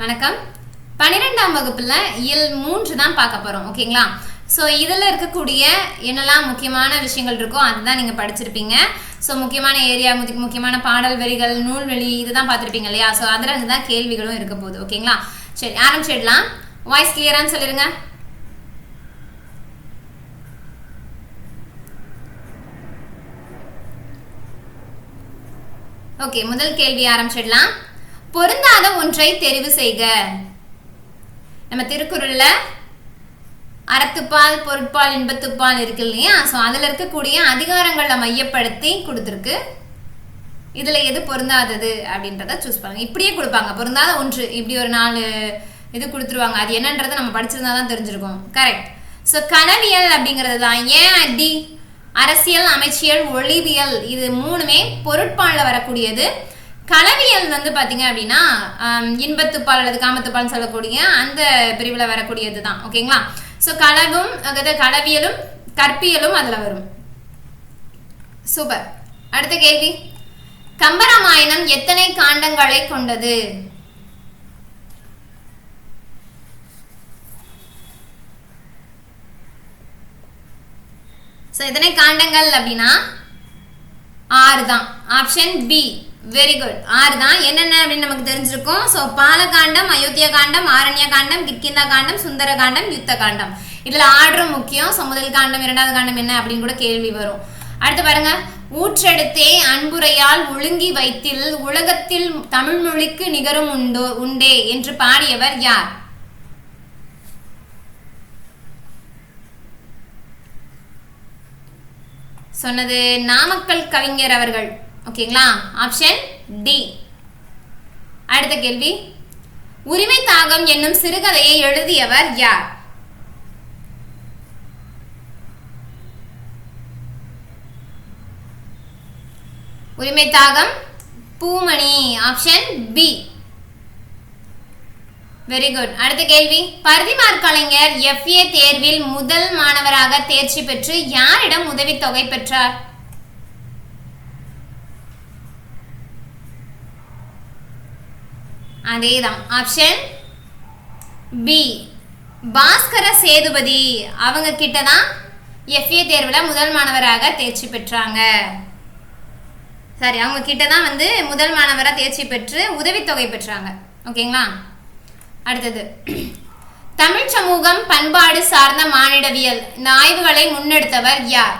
வணக்கம். பன்னிரெண்டாம் வகுப்புல இயல் மூன்று தான் பார்க்க போறோம் ஓகேங்களா? ஸோ இதில் இருக்கக்கூடிய என்னெல்லாம் முக்கியமான விஷயங்கள் இருக்கோ அதுதான் நீங்கள் படிச்சிருப்பீங்க. ஸோ முக்கியமான ஏரியா முக்கியமான பாடல் வரிகள் நூல்வெளி இதுதான் பார்த்துருப்பீங்க இல்லையா? ஸோ அதில் இருந்து தான் கேள்விகளும் இருக்க போகுது ஓகேங்களா? சரி ஆரம்பிச்சிடலாம். வாய்ஸ் கிளியரான்னு சொல்லிடுங்க ஓகே முதல் கேள்வி ஆரம்பிச்சிடலாம். பொருந்தாத ஒன்றை தெரிவு செய்க. நம்ம திருக்குறள்ல அறத்துப்பால் பொருட்பால் இன்பத்துப்பால் இருக்கு இல்லையா? ஸோ அதில் இருக்கக்கூடிய அதிகாரங்களை மையப்படுத்தி கொடுத்துருக்கு. இதில் எது பொருந்தாதது அப்படின்றத சூஸ் பண்ணுங்க. இப்படியே கொடுப்பாங்க. பொருந்தாத ஒன்று. இப்படி ஒரு நாலு இது கொடுத்துருவாங்க. அது என்னன்றதை நம்ம படிச்சிருந்தா தான் தெரிஞ்சிருக்கோம். கரெக்ட் ஸோ கனவியல் அப்படிங்கிறது தான். ஏன் டி அரசியல் அமைச்சியல் ஒளிவியல். இது மூணுமே பொருட்பாலில் வரக்கூடியது. கலவியல் வந்து பார்த்தீங்க அப்படின்னா இன்பத்துப்பால் அல்லது காமத்துப்பால்னு சொல்லக்கூடிய அந்த பிரிவில் வரக்கூடியது தான். ஓகேங்களா ஸோ கலவும் அதாவது கலவியலும் கற்பியலும் அதில் வரும். சூப்பர் அடுத்த கேள்வி. கம்பராமாயணம் எத்தனை காண்டங்களை கொண்டது? ஸோ எத்தனை காண்டங்கள் அப்படின்னா? ஆறு தான். ஆப்ஷன் பி வெரி குட் ஆறு தான். என்னென்ன அப்படின்னு நமக்கு தெரிஞ்சிருக்கும். ஸோ பாலகாண்டம் அயோத்தியா காண்டம் ஆரண்ய காண்டம் கிட்கிந்தா காண்டம் சுந்தர காண்டம் யுத்த காண்டம் இதில் ஆர்டரும் முக்கியம். ஸோ முதல் காண்டம் இரண்டாவது காண்டம் என்ன அப்படின்னு கூட கேள்வி வரும். அடுத்து பாருங்க. ஊற்றெடுத்தே அன்புரையால் ஒழுங்கி வைத்தில் உலகத்தில் தமிழ் மொழிக்கு நிகரும் உண்டோ உண்டே என்று பாடியவர் யார்? சொன்னது நாமக்கல் கவிஞர் அவர்கள். ஓகேங்களா? ஆப்ஷன் டி அடுத்த கேள்வி. உரிமை தாகம் என்னும் சிறுகதையை எழுதியவர் யார்? உரிமை தாகம் Poomani. Option B very good அடுத்த கேள்வி. பரிதிமார் கலைஞர் எஃப்ஏ தேர்வில் முதல் மாணவராக தேர்ச்சி பெற்று யாரிடம் உதவித்தொகை பெற்றார்? அதே தான் ஆப்ஷன் பி பாஸ்கர சேதுபதி. அவங்க கிட்ட தான் எஃப்ஏ தேர்வில் முதல் மாணவராக தேர்ச்சி பெற்றாங்க. சரி அவங்க கிட்ட தான் வந்து முதல் மாணவராக தேர்ச்சி பெற்று உதவித்தொகை பெற்றாங்க. ஓகேங்களா அடுத்தது. தமிழ் சமூகம் பண்பாடு சார்ந்த மானிடவியல். இந்த ஆய்வுகளை முன்னெடுத்தவர் யார்?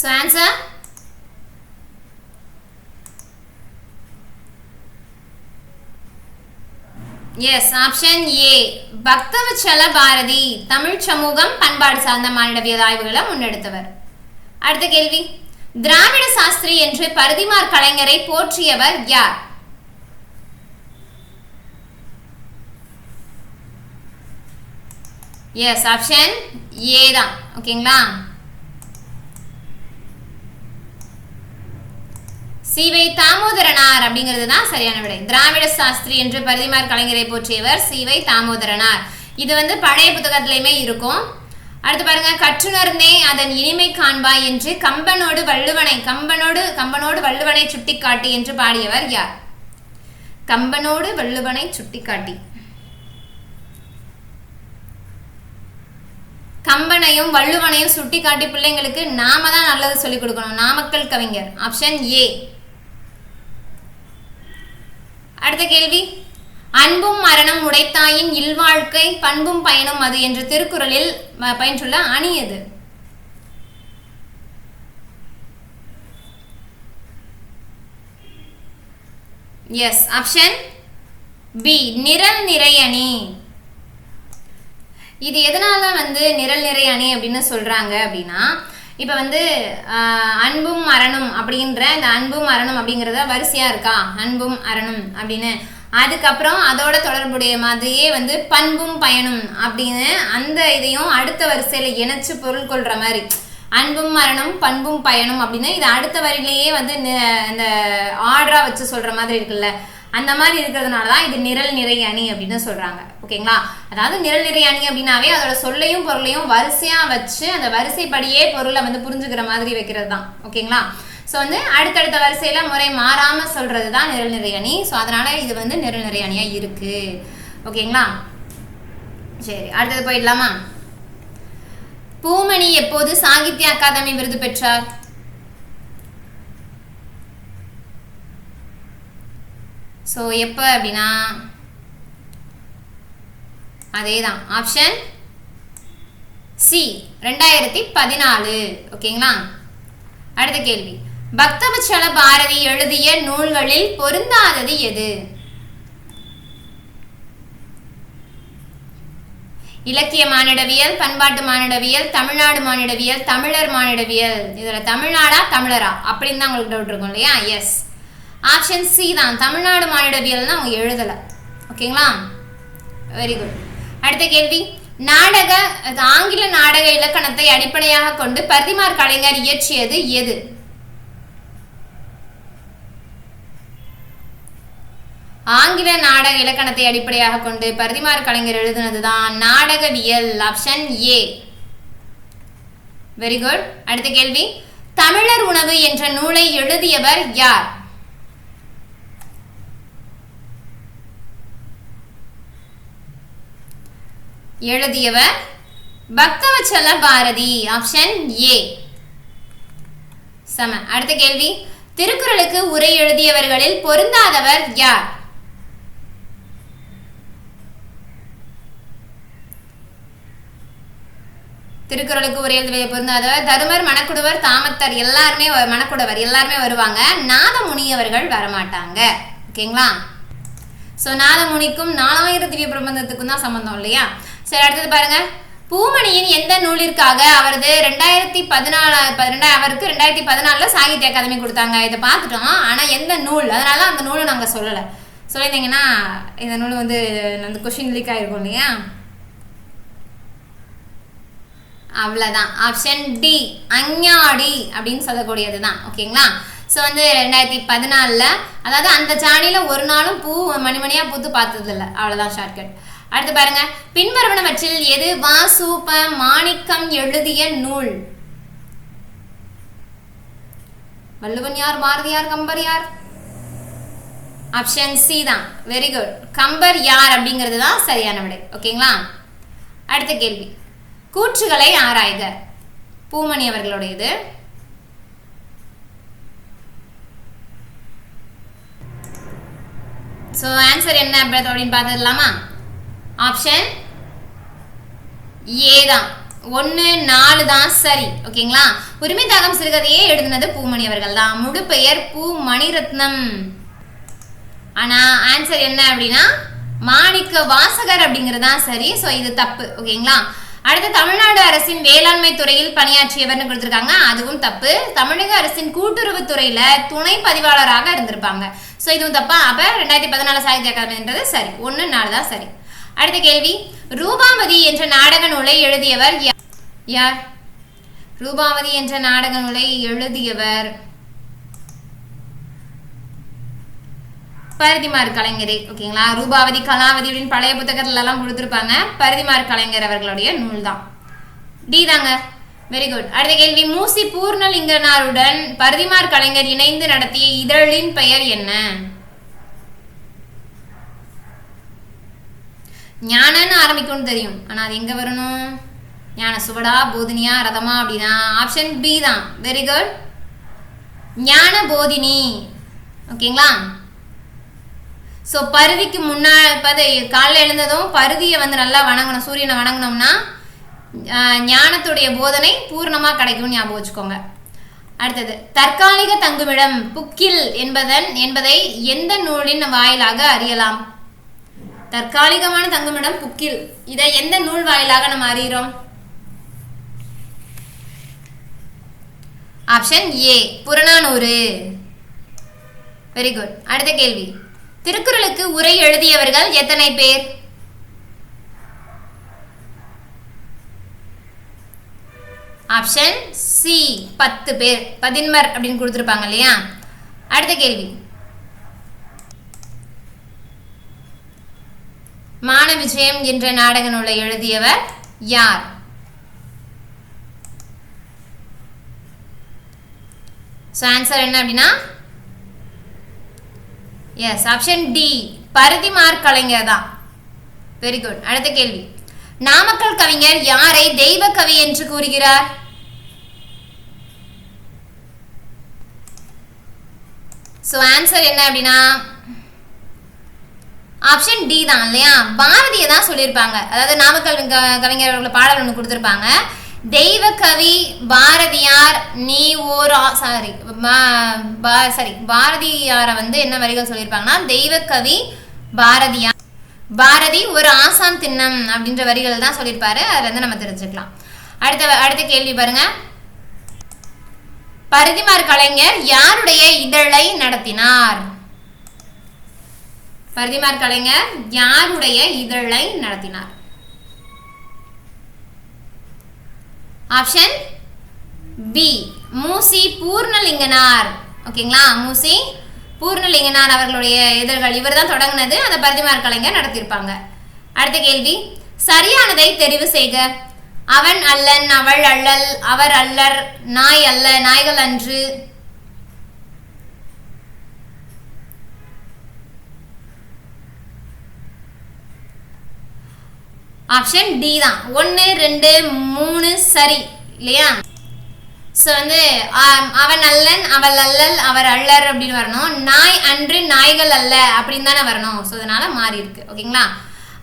So answer is option A Bhaktavatsala Bharathi Tamil சமூகம் பண்பாடு சார்ந்த மானிடவியல் ஆய்வுகளை முன்னெடுத்தவர். அடுத்த கேள்வி. திராவிட சாஸ்திரி என்று பருதிமார் கலைஞரை போற்றியவர் யார்? எஸ் ஆப்ஷன் ஏ தான். ஓகேங்களா சிவை தாமோதரனார் அப்படிங்கிறது தான் சரியான விடை. திராவிட சாஸ்திரி என்று பரிதிமார் கலைஞரை போற்றியவர் சிவை தாமோதரனார். இது வந்து பழைய புத்தகத்திலையுமே இருக்கும். அடுத்து பாருங்க கற்றுணர்ந்தே அதன் இனிமை காண்பாய் என்று கம்பனோடு வள்ளுவனை கம்பனோடு கம்பனோடு வள்ளுவனை சுட்டிக்காட்டி என்று பாடியவர் யார்? கம்பனோடு வள்ளுவனை சுட்டிக்காட்டி. கம்பனையும் வள்ளுவனையும் சுட்டிக்காட்டி பிள்ளைங்களுக்கு நாம தான் நல்லது சொல்லிக் கொடுக்கணும். நாமக்கல் கவிஞர். Option A. அடுத்த கேள்வி. அன்பும் மரணம் உடைத்தாயின் இல்வாழ்க்கை பண்பும் பயனும் அது என்ற திருக்குறளில் பயின்றுள்ள அணி எது எஸ் ஆப்ஷன் பி நிரல் நிறை அணி. இது எதனால வந்து நிரல் நிறை அணி அப்படின்னு சொல்றாங்க அப்படின்னா இப்போ வந்து அன்பும் மரணம் அப்படின்ற இந்த அன்பும் மரணம் அப்படிங்கிறத வரிசையாக இருக்கா? அன்பும் அரணும் அப்படின்னு. அதுக்கப்புறம் அதோட தொடர்புடைய மாதிரியே வந்து பண்பும் பயனும் அப்படின்னு அந்த இதையும் அடுத்த வரிசையில் இணைச்சு பொருள் கொள்ற மாதிரி. அன்பும் மரணம் பண்பும் பயனும் அப்படின்னு இது அடுத்த வரியிலேயே வந்து இந்த ஆர்டரா வச்சு சொல்ற மாதிரி இருக்குல்ல. அந்த மாதிரி இருக்கிறதுனால தான் இது நிரல் நிறை அணி அப்படின்னு சொல்கிறாங்க ஓகேங்களா? அதாவது நிரல் நிறை அணி அப்படின்னாவே அதோட சொல்லையும் பொருளையும் வரிசையாக வச்சு அந்த வரிசைப்படியே பொருளை வந்து புரிஞ்சுக்கிற மாதிரி வைக்கிறது தான் ஓகேங்களா? ஸோ வந்து அடுத்தடுத்த வரிசையில் முறை மாறாமல் சொல்கிறது தான் நிரல் நிறை அணி. ஸோ அதனால் இது வந்து நிரல் நிறை அணியாக இருக்குது ஓகேங்களா? சரி அடுத்தது போயிடலாமா? பூமணி எப்போது சாகித்ய அகாதமி விருது பெற்றார்? ஸோ எப்போ அப்படின்னா அதே தான் ஆப்ஷன் சி ரெண்டாயிரத்தி பதினாலு. ஓகேங்களா அடுத்த கேள்வி. பக்தவச்சல பாரதி எழுதிய நூல்களில் பொருந்தாதது எது? இலக்கிய மானிடவியல் பண்பாட்டு மானிடவியல் தமிழ்நாடு மானிடவியல் தமிழர் மானிடவியல். இதில் தமிழ்நாடா தமிழரா? அப்படின்னு தான் உங்களுக்கு டவுட் இருக்கும் இல்லையா? எஸ் ஆப்ஷன் சி தான். தமிழ்நாடு மானிடவியல் தான் அவங்க எழுதலை. ஓகேங்களா? வெரி குட் அடுத்த கேள்வி. நாடக அது ஆங்கில நாடக இலக்கணத்தை அடிப்படையாக கொண்டு பரிதிமார் கலைஞர் இயற்றியது எது? ஆங்கில நாடக இலக்கணத்தை அடிப்படையாக கொண்டு பரிதிமார் கலைஞர் எழுதினது தான் நாடகவியல் ஆப்ஷன் ஏ வெரி குட் அடுத்த கேள்வி. தமிழர் உணவு என்ற நூலை எழுதியவர் யார்? எழுதியவர் பக்தவச்சல பாரதி ஆப்ஷன் ஏ சம. அடுத்த கேள்வி. திருக்குறளுக்கு உரை எழுதியவர்களில் பொருந்தாதவர் யார்? திருக்குறளுக்கு உரை எழுதிய பொருந்தாதவர் தருமர் மணக்குடுவர் தாமத்தர் எல்லாருமே வ- மணக்குடவர் எல்லாருமே வருவாங்க. நாதமுனி அவர்கள் வரமாட்டாங்க ஓகேங்களா ஸோ நாதமுனிக்கும் நாலாயிரம் திவ்ய பிரபந்தத்துக்கும் தான் சம்பந்தம் இல்லையா? சரி அடுத்தது பாருங்க. பூமணியின் எந்த நூலிற்காக அவரது ரெண்டாயிரத்தி பதினாலு ரெண்டா அவருக்கு ரெண்டாயிரத்தி பதினாலில் சாகித்ய அகாதமி கொடுத்தாங்க. இதை பார்த்துட்டோம். ஆனால் எந்த நூல்? அதனால அந்த நூலை நாங்கள் சொல்லலை. சொல்லியிருந்தீங்கன்னா இந்த நூல் வந்து அந்த கொஷின் லீக் ஆகிருக்கும் இல்லையா? அவ்வளோதான் ஆப்ஷன் டி அஞ்ஞாடி அப்படின்னு சொல்லக்கூடியது தான் ஓகேங்களா? ஸோ வந்து ரெண்டாயிரத்தி பதினாலில் அதாவது அந்த சாணியில் ஒரு நாளும் பூ மணிமணியாக பூத்து பார்த்ததில்ல. அவ்வளோதான் ஷார்ட்கட் அடுத்து பாருங்க. பின்வருவனவற்றில் எது? வாசூப மாணிக்கம் எழுதிய நூல். வள்ளுவன் யார்? பாரதியார் கம்பர் யார்? ஆப்ஷன் சி தான். வெரி குட் கம்பர் யார் அப்படிங்கிறது தான் சரியான விடை. ஓகேங்களா? அடுத்த கேள்வி. கூற்றுகளை ஆராய்க. பூமணி அவர்களுடையது. ஸோ ஆன்சர் என்ன? அப்படின்னு பார்த்துடலாமா? ஆப்ஷன் ஏ தான். ஒன்று நாலு தான் சரி. ஓகேங்களா? உரிமை தாகம் சிறுகதையே எழுதினது பூமணி அவர்கள் தான் முழு பெயர் பூ மணிரத்னம். ஆனால் ஆன்சர் என்ன அப்படின்னா மாணிக்க வாசகர் அப்படிங்கிறது தான் சரி. ஸோ இது தப்பு. ஓகேங்களா? அடுத்து தமிழ்நாடு அரசின் வேளாண்மை துறையில் பணியாற்றியவர்னு கொடுத்துருக்காங்க. அதுவும் தப்பு. தமிழக அரசின் கூட்டுறவு துறையில துணை பதிவாளராக இருந்திருப்பாங்க. ஸோ இதுவும் தப்பா? அப்போ ரெண்டாயிரத்தி பதினாலு சாகித்ய அகாதமின்றது சரி. ஒன்று நாலு தான் சரி. அடுத்த கேள்வி. ரூபாமதி என்ற நாடக நூலை எழுதியவர் யா- யார்? ரூபாமதி என்ற நாடக நூலை எழுதியவர் பரிதிமார் கலைஞரே. ஓகேங்களா? ரூபாவதி கலாவதி அப்படின்னு பழைய புத்தகத்துல எல்லாம் கொடுத்துருப்பாங்க. பரிதிமார் கலைஞர் அவர்களுடைய நூல் தான் டி தாங்க. வெரி குட் அடுத்த கேள்வி. மூசி பூர்ணலிங்கனாருடன் பரிதிமார் கலைஞர் இணைந்து நடத்திய இதழின் பெயர் என்ன? ஞானன்னு ஆரம்பிக்கும்னு தெரியும். ஆனால் அது எங்கே வரணும்? ஞான சுவடா போதினியா ரதமா அப்படின்னா ஆப்ஷன் பி தான். Very good Gnana Bodhini. ஓகேங்களா? ஸோ பருதிக்கு முன்னாள் பதை காலைல எழுந்ததும் பருதியை வந்து நல்லா வணங்கணும். சூரியனை வணங்கினோம்னா ஞானத்துடைய போதனை பூர்ணமாக கிடைக்கும்னு ஞாபகம் வச்சுக்கோங்க. அடுத்தது தற்காலிக தங்குமிடம் புக்கில் என்பதன் என்பதை எந்த நூலின் வாயிலாக அறியலாம்? தற்காலிகமான தங்குமிடம் புக்கில் இதை எந்த நூல் வாயிலாக நம்ம அறிகிறோம்? Option A Purananuru. Very good அடுத்த கேள்வி. திருக்குறளுக்கு உரை எழுதியவர்கள் எத்தனை பேர்? ஆப்ஷன் சி பத்து பேர். பதின்மர் அப்படின்னு கொடுத்துருப்பாங்க இல்லையா? அடுத்த கேள்வி. மான விஜயம் என்ற நாடக நூலை எழுதியவர் யார்? ஸோ ஆன்சர் என்ன அப்படின்னா yes option D Parithimar Kalaignar தான். வெரி குட் அடுத்த கேள்வி. நாமக்கல் கவிஞர் யாரை தெய்வ கவி என்று கூறுகிறார்? ஸோ ஆன்சர் என்ன அப்படின்னா ஆப்ஷன் டி தான் இல்லையா? பாரதியை தான் சொல்லியிருப்பாங்க. அதாவது நாமக்கல் க- கவிஞர் அவர்களை பாடல் ஒன்று கொடுத்துருப்பாங்க. தெய்வ கவி பாரதியார் நீ ஓர் சாரி சாரி பாரதியாரை வந்து என்ன வரிகள் சொல்லியிருப்பாங்கன்னா தெய்வ கவி பாரதியார் பாரதி ஒரு ஆசான் திண்ணம் அப்படின்ற வரிகள் தான் சொல்லியிருப்பாரு. அதுல இருந்து நம்ம தெரிஞ்சுக்கலாம். அடுத்த அடுத்த கேள்வி பாருங்க. பரிதிமார் கலைஞர் யாருடைய இதழை நடத்தினார்? பரிதிமார் கலைஞர் யாருடைய இதழை நடத்தினார்? Option B Moosi Poornalinganar. ஓகேங்களா மூசி பூர்ணலிங்கனார் அவர்களுடைய இதழ்கள் இவர் தான் தொடங்கினது. அந்த பரிதிமார் கலைஞர் நடத்தியிருப்பாங்க. அடுத்த கேள்வி சரியானதை தெரிவு செய்க. அவன் அல்லன் அவள் அல்லல் அவர் அல்லர் நாய் அல்ல நாய்கள் அன்று. ஆப்ஷன் டி தான். ஒன்று ரெண்டு மூணு சரி. இல்லையா? ஸோ வந்து அவன் அல்லன் அவள் அல்லல் அவர் அல்லர் அப்படின்னு வரணும். நாய் அன்று நாய்கள் அல்ல அப்படின்னு தானே வரணும். ஸோ அதனால மாறி இருக்கு. ஓகேங்களா?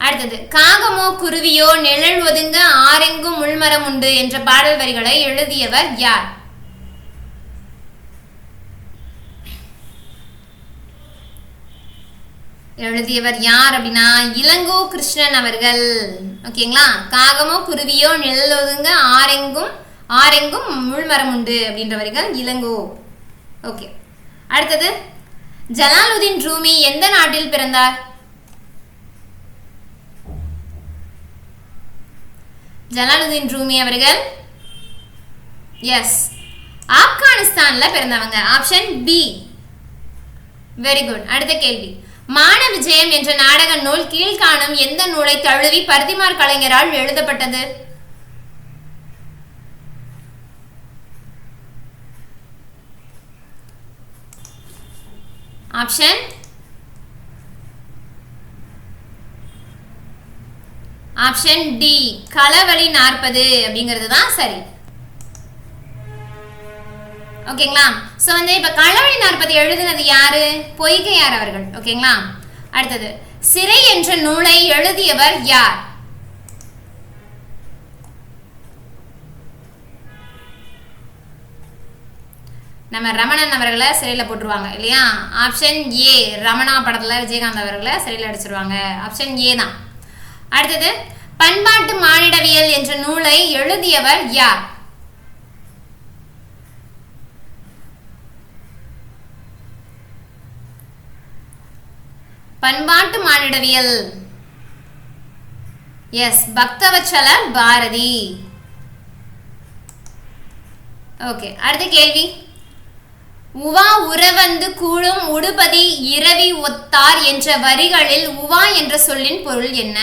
அடுத்தது காகமோ குருவியோ நிழல் ஒதுங்க ஆரெங்கும் உள்மரம் உண்டு என்ற பாடல் வரிகளை எழுதியவர் யார்? எழுதியவர் யார் அப்படின்னா இளங்கோ கிருஷ்ணன் அவர்கள். ஓகேங்களா? காகமோ குருவியோ நிழல் ஒதுங்க ஆரெங்கும் ஆரெங்கும் முள்மரம் உண்டு அப்படின்றவர்கள் இளங்கோ. ஓகே. அடுத்தது ஜலாலுதீன் ரூமி எந்த நாட்டில் பிறந்தார்? ஜலாலுதீன் ரூமி அவர்கள் எஸ் ஆப்கானிஸ்தான்ல பிறந்தவங்க. Option B. வெரி குட் அடுத்த கேள்வி. மான விஜயம் என்ற நாடக நூல் கீழ்காணும் எந்த நூலை தழுவி பருத்திமார் கலைஞரால் எழுதப்பட்டது? Option. Option D. Kalavazhi Narpathu அப்படிங்கிறது தான் சரி. ஓகேங்களா? ஸோ வந்து இப்போ களவழி நாற்பத்தி எழுதினது யாரு? பொய்கையார் அவர்கள். ஓகேங்களா? அடுத்தது சிறை என்ற நூலை எழுதியவர் யார்? நம்ம ரமணன் அவர்களை சிறையில் போட்டுருவாங்க இல்லையா? ஆப்ஷன் ஏ ரமணா படத்தில் விஜயகாந்த் அவர்களை சிறையில் அடிச்சிருவாங்க. ஆப்ஷன் ஏ தான். அடுத்தது பண்பாட்டு மானிடவியல் என்ற நூலை எழுதியவர் யார்? பண்பாட்டு மானிடவியல். எஸ் பக்தவச்சல பாரதி. ஓகே அடுத்த கேள்வி. உவா உறவந்து கூழும் உடுபதி இரவி ஒத்தார் என்ற வரிகளில் உவா என்ற சொல்லின் பொருள் என்ன?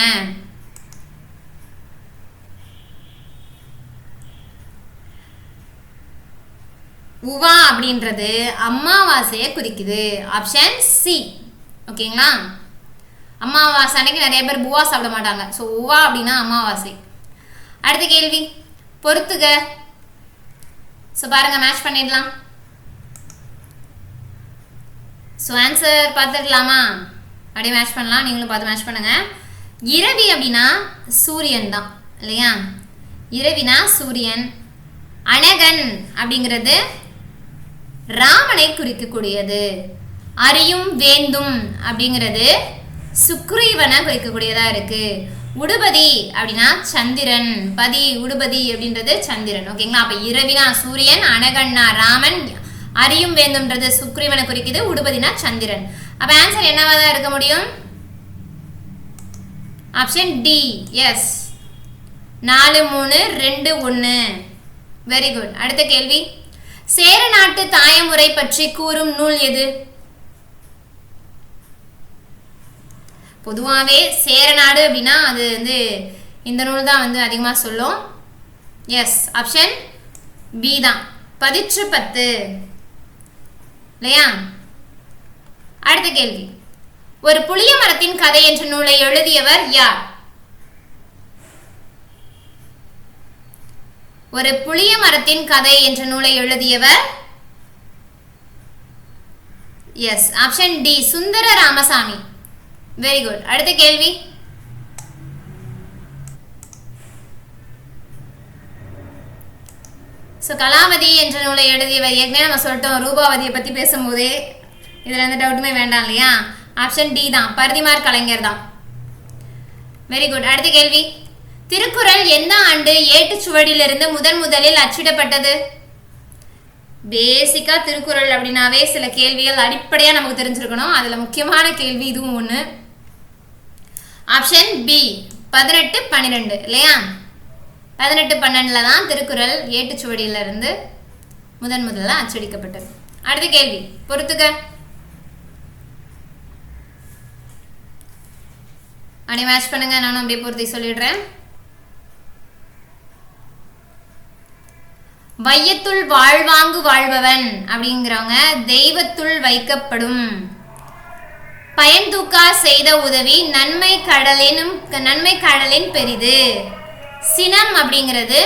உவா அப்படின்றது அம்மாவாசையை குறிக்குது. ஆப்ஷன் சி ஓகேங்களா? அமாவாசை அன்னைக்கு நிறைய பேர் புவா சாப்பிட மாட்டாங்க. ஸோ உவா அப்படின்னா அமாவாசை. அடுத்த கேள்வி. பொறுத்துக. ஸோ பாருங்க மேட்ச் பண்ணிடலாம். ஸோ ஆன்சர் பார்த்துடலாமா அப்படியே மேட்ச் பண்ணலாம். நீங்களும் பார்த்து மேட்ச் பண்ணுங்க. இரவி அப்படின்னா சூரியன் தான் இல்லையா? இரவினா சூரியன். அனகன் அப்படிங்கிறது ராமனை குறிக்கக்கூடியது. அறியும் வேந்தும் அப்படிங்கிறது சுக்ரீவனை குறிக்கக்கூடியதா இருக்கு. உடுபதி அப்படின்னா சந்திரன் பதி உடுபதி அப்படின்றது சந்திரன். ஓகேங்களா அப்ப இரவினா சூரியன் அனகண்ணா ராமன். அறியும் வேந்தும்ன்றது சுக்ரீவனை குறிக்குது உடுபதினா சந்திரன். அப்ப ஆன்சர் என்னவா தான் இருக்க முடியும்? ஆப்ஷன் டி எஸ் நாலு மூணு ரெண்டு ஒன்று வெரி குட் அடுத்த கேள்வி. சேர நாட்டு தாயமுறை பற்றி கூறும் நூல் எது? பொதுவாகவே சேரநாடு அப்படின்னா அது வந்து இந்த நூல் தான் வந்து அதிகமாக சொல்லும். எஸ் ஆப்ஷன் பி தான். பதிற்று பத்து. இல்லையா? அடுத்த கேள்வி. ஒரு புளிய மரத்தின் கதை என்ற நூலை எழுதியவர் யார்? ஒரு புளிய மரத்தின் கதை என்ற நூலை எழுதியவர் yes option D Sundara Ramasamy very good அடுத்த கேள்வி. ஸோ கலாவதி என்ற நூலை எழுதியவர் ஏற்கனவே நம்ம சொல்லிட்டோம். ரூபாவதியை பற்றி பேசும்போதே இதில் எந்த டவுட்டுமே வேண்டாம் இல்லையா? ஆப்ஷன் டி தான். பரதிமார் கலைஞர் தான். வெரி குட் அடுத்த கேள்வி. திருக்குறள் எந்த ஆண்டு ஏட்டுச்சுவடியிலிருந்து முதன் முதலில் அச்சிடப்பட்டது? பேசிக்காக திருக்குறள் அப்படின்னாவே சில கேள்விகள் அடிப்படையாக நமக்கு தெரிஞ்சிருக்கணும். அதில் முக்கியமான கேள்வி இதுவும் ஒன்று ஆப்ஷன் பி பதினெட்டு பன்னிரெண்டு இல்லையா? பதினெட்டு பன்னெண்டில் தான் திருக்குறள் ஏட்டுச்சுவடியிலிருந்து முதன் முதல்ல அச்சடிக்கப்பட்டது. அடுத்த கேள்வி பொறுத்துக்க அப்படியே மேட்ச் பண்ணுங்க நானும் அப்படியே பொருத்தி சொல்லிடுறேன். வையத்துள் வாழ்வாங்கு வாழ்பவன் அப்படிங்கிறவங்க தெய்வத்துள் வைக்கப்படும். பயன்தூக்கா செய்த உதவி நன்மை கடலினும் நன்மை கடலின் பெரிது. சினம் அப்படிங்கிறது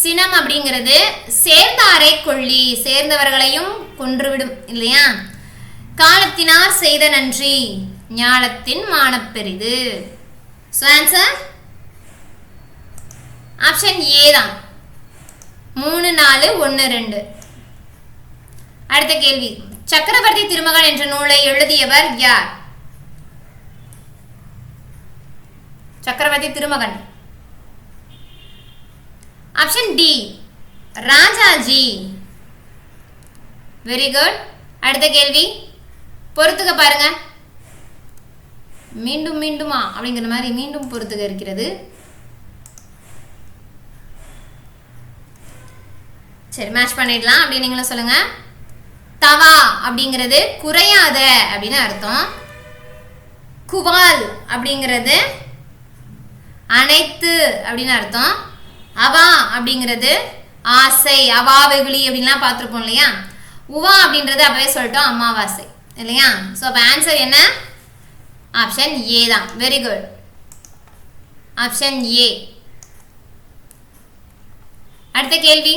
சினம் அப்படிங்கிறது சேர்ந்தாரை கொள்ளி சேர்ந்தவர்களையும் கொன்றுவிடும் இல்லையா? காலத்தினார் செய்த நன்றி ஞானத்தின் மானப்பெரிது ஸோ ஆன்சர் ஆப்ஷன் ஏ தான். மூணு நாலு ஒன்று ரெண்டு. அடுத்த கேள்வி. சக்கரவர்த்தி திருமகன் என்ற நூலை எழுதியவர் யார்? Chakravarthi Thirumagan. Option D Rajaji. Very good அடுத்த கேள்வி பொறுத்துக்க பாருங்க. மீண்டும் மீண்டுமா அப்படிங்கிற மாதிரி மீண்டும் பொறுத்துக்க இருக்கிறது. சரி மேட்ச் பண்ணிடலாம் அப்படி நீங்களும் சொல்லுங்கள் தவா அப்படிங்கிறது குறையாத அப்படின்னு அர்த்தம். குவால் அப்படிங்கிறது அனைத்து அப்படின்னு அர்த்தம். அவா அப்படிங்கிறது ஆசை அவா வெகுளி அப்படின்லாம் பார்த்துருப்போம் இல்லையா? உவா அப்படின்றது அப்பவே சொல்லிட்டோம் அமாவாசை இல்லையா? ஸோ அப்போ ஆன்சர் என்ன? ஆப்ஷன் ஏ தான். வெரி குட் ஆப்ஷன் ஏ அடுத்த கேள்வி?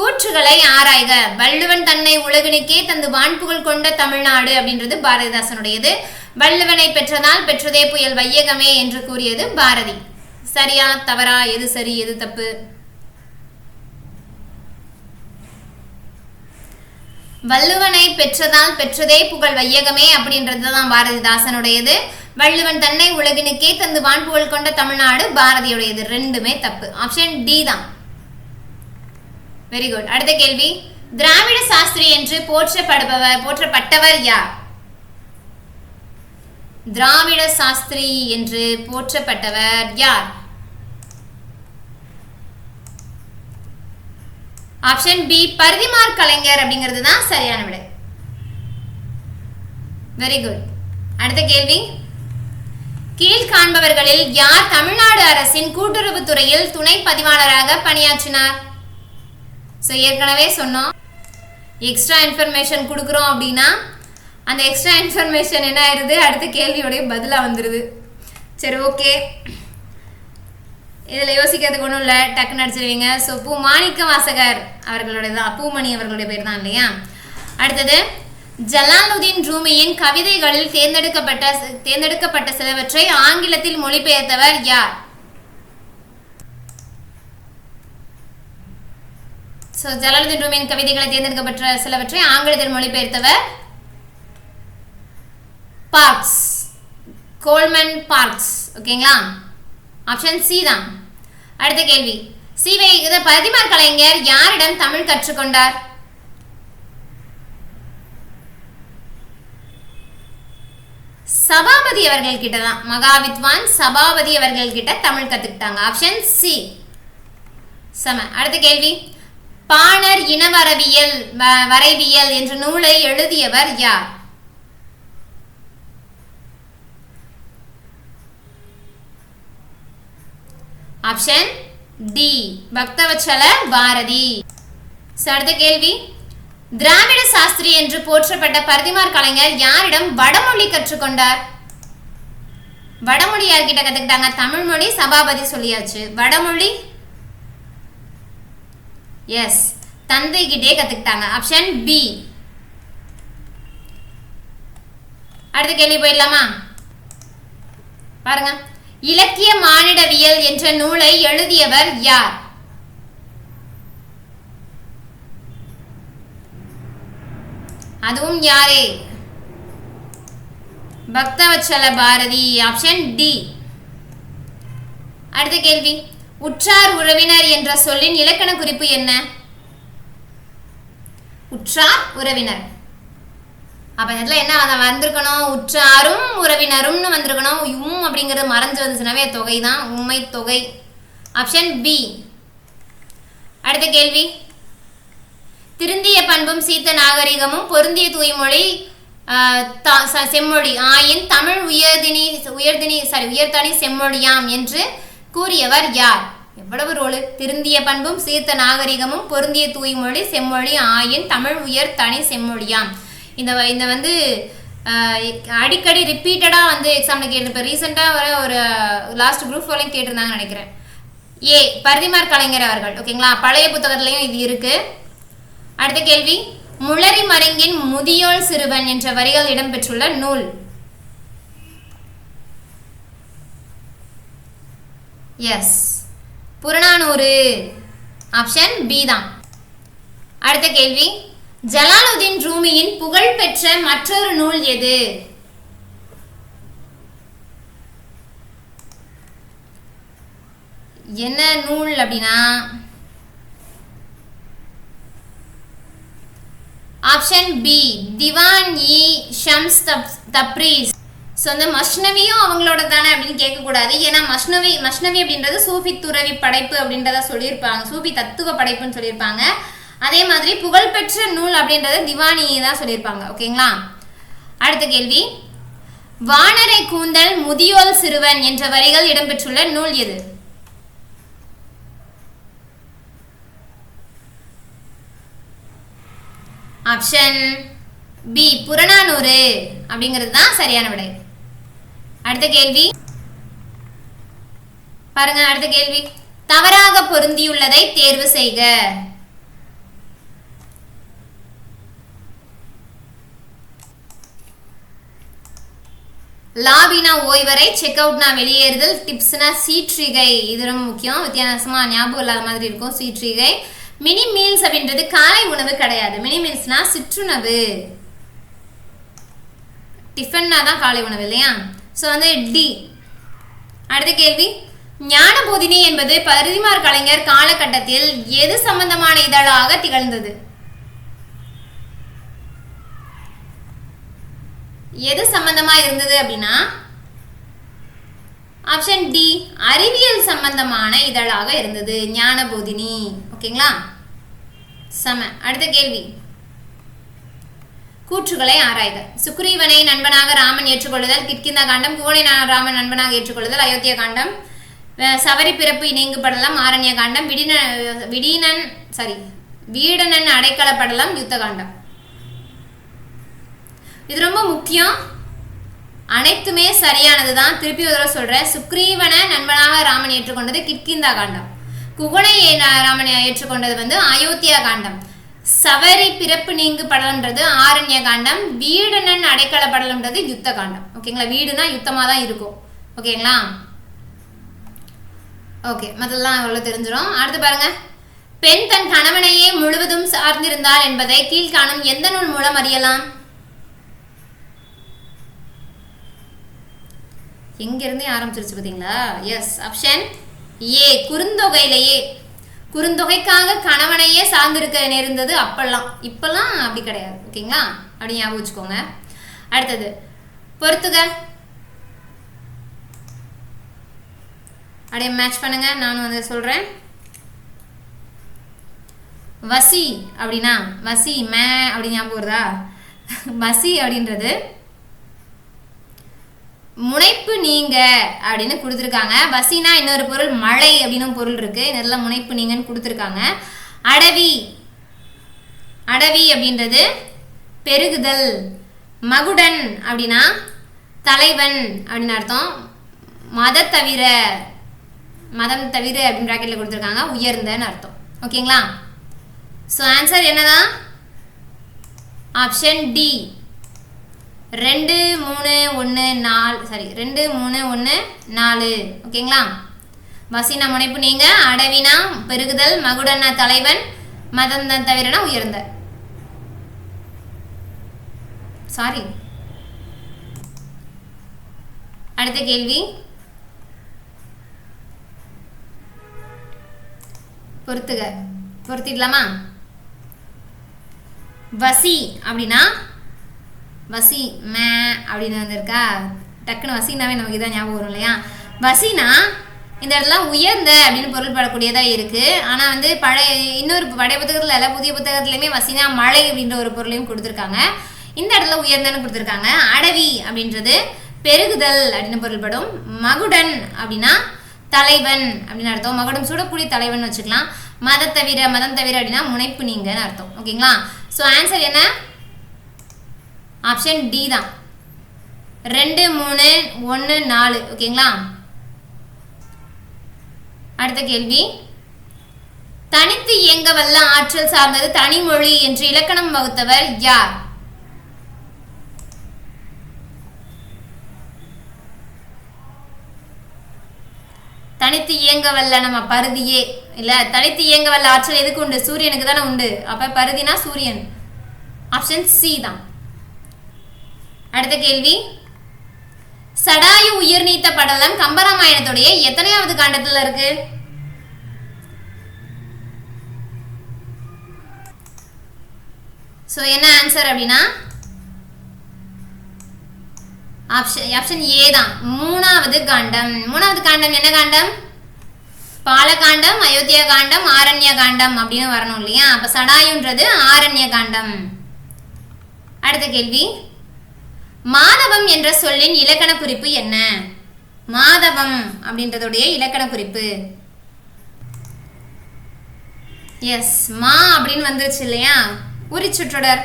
கூற்றுகளை ஆராய்க. வள்ளுவன் தன்னை உலகினுக்கே தந்து வான்புகழ் கொண்ட தமிழ்நாடு அப்படின்றது பாரதிதாசனுடையது. வள்ளுவனை பெற்றதால் பெற்றதே புயல் வையகமே என்று கூறியது பாரதி. சரியா தவறா எது சரி எது தப்பு? வள்ளுவனை பெற்றதால் பெற்றதே புகழ் வையகமே அப்படின்றது தான் பாரதிதாசனுடையது. வள்ளுவன் தன்னை உலகினுக்கே தந்து வான்புகழ் கொண்ட தமிழ்நாடு பாரதியுடையது. ரெண்டுமே தப்பு. ஆப்ஷன் டி தான். வெரி குட் அடுத்த கேள்வி. திராவிட சாஸ்திரி என்று போற்றப்படுபவர் போற்றப்பட்டவர் யார்? திராவிட சாஸ்திரி என்று போற்றப்பட்டவர் யார்? ஆப்ஷன் பி பரிதிமார் கலைஞர் அப்படிங்கிறது தான் சரியான விடை. வெரி குட் அடுத்த கேள்வி. கீழ்காண்பவர்களில் யார் தமிழ்நாடு அரசின் கூட்டுறவுத்துறையில் துணை பதிவாளராக பணியாற்றினார்? ஸோ ஏற்கனவே சொன்னோம். எக்ஸ்ட்ரா இன்ஃபர்மேஷன் கொடுக்குறோம் அப்படின்னா அந்த எக்ஸ்ட்ரா இன்ஃபர்மேஷன் என்ன ஆயிடுது? அடுத்த கேள்வியோடைய பதிலாக வந்துடுது சரி ஓகே இதில் யோசிக்கிறதுக்கு ஒன்றும் இல்லை. டக்குன்னு அடிச்சிருவீங்க. ஸோ பூ மாணிக்க வாசகர் அவர்களுடைய தான் பூமணி அவர்களுடைய பேர் தான் இல்லையா? அடுத்தது ஜலாலுதீன் ரூமியின் கவிதைகளில் தேர்ந்தெடுக்கப்பட்ட தேர்ந்தெடுக்கப்பட்ட சிலவற்றை ஆங்கிலத்தில் மொழிபெயர்த்தவர் யார்? ஸோ ஜலாலுதீன் ரூமியின் கவிதைகளை தேர்ந்தெடுக்கப்பட்ட சிலவற்றை ஆங்கிலத்தில் மொழிபெயர்த்தவர் பார்க்ஸ். Coleman Barks. ஓகேங்களா? ஆப்ஷன் சி தான். அடுத்த கேள்வி. சிவை இத பதிமார் கலைஞர் யாரிடம் தமிழ் கற்றுக்கொண்டார்? சபாபதி அவர்கள் கிட்ட தான் மகாவித்வான் சபாபதி அவர்கள் கிட்ட தமிழ் கத்துக்கிட்டாங்க. ஆப்ஷன் சி சம. அடுத்த கேள்வி. பாணர் இனவரவியல் வ- வரைவியல் என்ற நூலை எழுதியவர் யார்? Option D Bhaktavatsala Bharathi. So, அடுத்த கேள்வி. திராவிட சாஸ்திரி என்று போற்றப்பட்ட பரதிமார் கலைஞர் யாரிடம் வடமொழி கற்றுக்கொண்டார் வடமொழி யார்கிட்ட கத்துக்கிட்டாங்க? தமிழ்மொழி சபாபதி சொல்லியாச்சு. வடமொழி எஸ் தந்தை கிட்டே கத்துக்கிட்டாங்க. ஆப்ஷன் பி அடுத்த கேள்வி போயிடலாமா? பாருங்க. இலக்கிய மானிடவியல் என்ற நூலை எழுதியவர் யார்? அதுவும் யாரே? பக்தவச்சல பாரதி. ஆப்ஷன் டி அடுத்த கேள்வி. உற்றார் உறவினர் என்ற சொல்லின் இலக்கண குறிப்பு என்ன? உற்றார் உறவினர். அப்ப இந்த இடத்துல என்ன வந்திருக்கணும்? உற்றாரும் உறவினரும்னு வந்திருக்கணும். உம் அப்படிங்கிறது மறைஞ்சு வந்துச்சுனாவே தொகை தான் உண்மை தொகை. ஆப்ஷன் பி அடுத்த கேள்வி. திருந்திய பண்பும் சீத்த நாகரிகமும் பொருந்திய தூய்மொழி தா- ச- செம்மொழி. ஆயின் தமிழ் உயர்தினி உயர்தினி சாரி உயர்தனி செம்மொழியாம் என்று கூறியவர் யார்? எவ்வளவு ரோலு? திருந்திய பண்பும் சீர்த்த நாகரிகமும் பொருந்திய தூய்மொழி செம்மொழி ஆயின் தமிழ் உயர் தனி செம்மொழியாம். இந்த வ- இந்த வந்து அடிக்கடி ரிப்பீட்டடாக வந்து எக்ஸாமில் கேட்டு இப்போ ரீசெண்டாக வர ஒரு லாஸ்ட் குரூப் ஃபோலையும் கேட்டிருந்தாங்கன்னு நினைக்கிறேன். ஏ பரதிமார் கலைஞர் அவர்கள். ஓகேங்களா பழைய புத்தகத்துலையும் இது இருக்குது அடுத்த கேள்வி. முளரி மருங்கின் முதியோள் சிறுவன் என்ற வரிகள் இடம்பெற்றுள்ள நூல். எஸ் புறநானூறு. ஆப்ஷன் பி தான். அடுத்த கேள்வி. ஜலாலுதீன் ரூமியின் புகழ்பெற்ற மற்றொரு நூல் எது? என்ன நூல் அப்படின்னா? Option B Divan e. Shams தப் தப்ரீஸ். ஸோ அந்த மஷ்னவியும் அவங்களோட தானே அப்படின்னு கேட்கக்கூடாது. ஏன்னா மஷ்னவி மஷ்னவி அப்படின்றது சூஃபி துறவி படைப்பு அப்படின்றத சொல்லியிருப்பாங்க. சூஃபி தத்துவ படைப்புன்னு சொல்லியிருப்பாங்க. அதே மாதிரி புகழ்பெற்ற நூல் அப்படின்றது திவானி தான் சொல்லியிருப்பாங்க. ஓகேங்களா? அடுத்த கேள்வி. வானரை கூந்தல் முதியோல் சிறுவன் என்ற வரிகள் இடம்பெற்றுள்ள நூல் எது? ஆப்ஷன் பி புறநானூறு அப்படிங்கிறது தான் சரியான விடை. அடுத்த கேள்வி. பாருங்க அடுத்த கேள்வி. தவறாக பொருந்தியுள்ளதை தேர்வு செய்க. லாபினா ஓய்வரை செக் அவுட்னா வெளியேறுதல் டிப்ஸ்னா சீற்றிகை. இது ரொம்ப முக்கியம். வித்தியாசமா ஞாபகம் இல்லாத மாதிரி இருக்கும் சீற்றிகை. மினி மீல்ஸ் அப்படின்றது காலை உணவு கிடையாது. மினி மீல்ஸ்னா சிற்றுணவு. டிஃபன்னா தான் காலை உணவு இல்லையா? ஸோ வந்து டி அடுத்த கேள்வி. ஞானபோதினி என்பது பரிதிமார் கலைஞர் காலகட்டத்தில் எது சம்பந்தமான இதழாக திகழ்ந்தது? எது சம்பந்தமா இருந்தது அப்படின்னா ஆப்ஷன் டி அறிவியல் சம்பந்தமான இதழாக இருந்தது. ஞானபோதினி. ஓகேங்களா சம. அடுத்த கேள்வி. கூற்றுகளை ஆராய்க சுக்ரீவனை நண்பனாக ராமன் ஏற்றுக்கொள்ளுதல் கிட்கிந்தா காண்டம் குவனை ராமன் நண்பனாக ஏற்றுக்கொள்ளுதல் அயோத்தியா காண்டம் சவரி பிறப்பு இணைங்குபடலாம் ஆரண்ய காண்டம் விடின விடீனன் சாரி வீடனன் அடைக்கலப்படலம் யுத்த காண்டம். இது ரொம்ப முக்கியம். அனைத்துமே சரியானது தான் திருப்பி ஒரு தடவை சொல்கிறேன் சுக்ரீவனை நண்பனாக ராமன் ஏற்றுக்கொண்டது கிட்கிந்தா காண்டம். குகுனை ராமன் ஏற்றுக்கொண்டது வந்து அயோத்தியா காண்டம். சவரி பிறப்பு நீங்கு படலம்ன்றது ஆரண்ய காண்டம் வீடனன் அடைக்கல படலம்ன்றது யுத்த காண்டம் ஓகேங்களா? வீடுனா யுத்தமாக தான் இருக்கும். ஓகேங்களா? ஓகே மற்றெல்லாம் அவ்வளோ தெரிஞ்சிடும் அடுத்து பாருங்க. பெண் தன் கணவனையே முழுவதும் சார்ந்திருந்தாள் என்பதை கீழ்காணும் எந்த நூல் மூலம் அறியலாம்? எங்கிருந்தே ஆரம்பிச்சிருச்சு பார்த்தீங்களா எஸ் ஆப்ஷன் ஏ குறுந்தொகையிலேயே. குறுந்தொகைக்காக கணவனையே சார்ந்திருக்க நேர்ந்தது அப்பெல்லாம். இப்பெல்லாம் அப்படி கிடையாது. ஓகேங்களா? அப்படி ஞாபகம் வச்சுக்கோங்க. அடுத்தது பொறுத்துக. அப்படியே மேட்ச் பண்ணுங்க. நானும் வந்து சொல்கிறேன் வசி அப்படின்னா வசி மே அப்படின்னு ஞாபகம் வருதா? வசி அப்படின்றது முனைப்பு நீங்க அப்படின்னு கொடுத்துருக்காங்க. வசினா இன்னொரு பொருள் மழை அப்படின்னு பொருள் இருக்கு. இதெல்லாம் முனைப்பு நீங்கன்னு கொடுத்துருக்காங்க. அடவி. அடவி அப்படின்றது பெருகுதல். மகுடன் அப்படின்னா தலைவன் அப்படின்னு அர்த்தம். மத தவிர மதம் தவிர அப்படின்னு ப்ராக்கெட்டில் கொடுத்துருக்காங்க. உயர்ந்தன்னு அர்த்தம். ஓகேங்களா? ஸோ ஆன்சர் என்னதான்? ஆப்ஷன் டி ரெண்டு மூணு ஒன்று நாலு சாரி ரெண்டு மூணு ஒன்று நாலு. ஓகேங்களா? வசினா முனைப்பு நீங்க அடவினா பெருகுதல் மகுடனா தலைவன் மதம் தவிரனா உயர்ந்த. சாரி அடுத்த கேள்வி. பொறுத்துக. பொருத்திடலாமா வசி அப்படின்னா வசி மே அப்படின்னு வந்திருக்கா. டக்குன்னு வசினாவே நமக்கு இதான் ஞாபகம் வரும் இல்லையா? வசினா இந்த இடத்துல உயர்ந்த அப்படின்னு பொருள்படக்கூடியதாக இருக்குது ஆனால் வந்து பழைய இன்னொரு பழைய புத்தகத்தில் இல்லை புதிய புத்தகத்துலையுமே வசினா மழை அப்படின்ற ஒரு பொருளையும் கொடுத்துருக்காங்க. இந்த இடத்துல உயர்ந்தன்னு கொடுத்துருக்காங்க. அடவி அப்படின்றது பெருகுதல் அப்படின்னு பொருள்படும் மகுடன் அப்படின்னா தலைவன் அப்படின்னு அர்த்தம். மகுடம் சுடக்கூடிய தலைவன் வச்சுக்கலாம். மத தவிர மதம் தவிர அப்படின்னா முனைப்பு நீங்கன்னு அர்த்தம். ஓகேங்களா? ஸோ ஆன்சர் என்ன? ஆப்ஷன் டி தான். ரெண்டு மூணு ஒன்று நாலு. ஓகேங்களா? அடுத்த கேள்வி. தனித்து இயங்க வல்ல ஆற்றல் சார்ந்தது தனிமொழி என்று இலக்கணம் வகுத்தவர் யார்? தனித்து இயங்க வல்ல நம்ம பருதியே. இல்ல தனித்து இயங்க வல்ல ஆற்றல் எதுக்கு உண்டு? சூரியனுக்கு தானே உண்டு. அப்ப பருதினா சூரியன். ஆப்ஷன் சி தான். அடுத்த கேள்வி. சடாயு உயிர் நீத்த படலம் கம்பராமாயணத்துடைய எத்தனையாவது காண்டத்துல இருக்கு? ஸோ என்ன ஆன்சர் அப்படின்னா? ஆப்ஷன் ஆப்ஷன் ஏ தான். மூணாவது காண்டம். மூணாவது காண்டம் என்ன காண்டம்? பாலகாண்டம் அயோத்தியா காண்டம் ஆரண்ய காண்டம் அப்படின்னு வரணும் இல்லையா? அப்போ சடாயுன்றது ஆரண்ய காண்டம். அடுத்த கேள்வி. மாதவம் என்ற சொல்லின் இலக்கண குறிப்பு என்ன? மாதவம் அப்படின்றதுடைய இலக்கண குறிப்பு. எஸ் மா அப்படின்னு வந்துருச்சு இல்லையா? உரி சுற்றொடர்.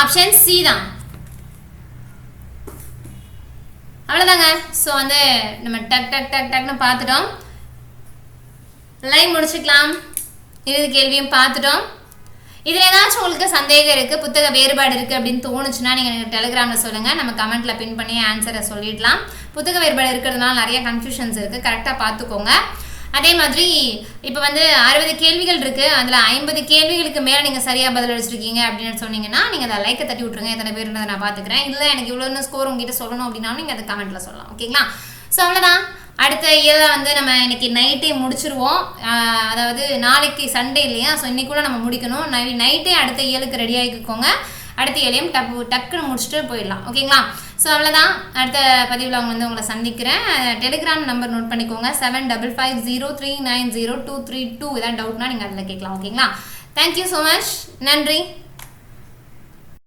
ஆப்ஷன் சி தான். அவ்வளோதாங்க ஸோ வந்து நம்ம டக் டக் டக் டக்னு பார்த்துட்டோம். லைவ் முடிச்சுக்கலாம். இறுதி கேள்வியும் பார்த்துட்டோம். இதில் ஏதாச்சும் உங்களுக்கு சந்தேகம் இருக்குது புத்தக வேறுபாடு இருக்குது அப்படின்னு தோணுச்சுன்னா நீங்கள் எனக்கு டெலிகிராமில் சொல்லுங்கள் நம்ம கமெண்ட்டில் பின் பண்ணி ஆன்சரை சொல்லிடலாம். புத்தக வேறுபாடு இருக்கிறதுனால நிறைய கன்ஃபியூஷன்ஸ் இருக்குது கரெக்டாக பார்த்துக்கோங்க. அதே மாதிரி இப்போ வந்து அறுபது கேள்விகள் இருக்குது அதில் ஐம்பது கேள்விகளுக்கு மேலே நீங்கள் சரியாக பதில் அளிச்சிருக்கீங்க அப்படின்னு சொன்னீங்கன்னா நீங்கள் அதை லைக்கை தட்டி விட்ருங்க எத்தனை பேர் நான் பார்த்துக்கிறேன். இல்லை எனக்கு இவ்வளோன்னு ஸ்கோர் உங்ககிட்ட சொல்லணும் அப்படின்னாலும் நீங்கள் அதை கமெண்ட்டில் சொல்லலாம். ஓகேங்களா ஸோ அவ்வளோதான் அடுத்த இயரில் வந்து நம்ம இன்னைக்கு நைட்டே முடிச்சிருவோம். அதாவது நாளைக்கு சண்டே இல்லையா? ஸோ இன்னைக்குள்ள நம்ம முடிக்கணும். நை நைட்டே அடுத்த இயலுக்கு ரெடி ஆகிக்கோங்க. அடுத்த இயலையும் டப்பு டக்குன்னு முடிச்சுட்டு போயிடலாம். ஓகேங்களா? ஸோ அவ்வளோதான் அடுத்த பதிவில் அவங்க வந்து உங்களை சந்திக்கிறேன். டெலிகிராம் நம்பர் நோட் பண்ணிக்கோங்க. Seven double five zero three nine zero two three two ஏதாவது டவுட்னா நீங்கள் அதில் கேட்கலாம். ஓகேங்களா? தேங்க்யூ ஸோ மச் நன்றி.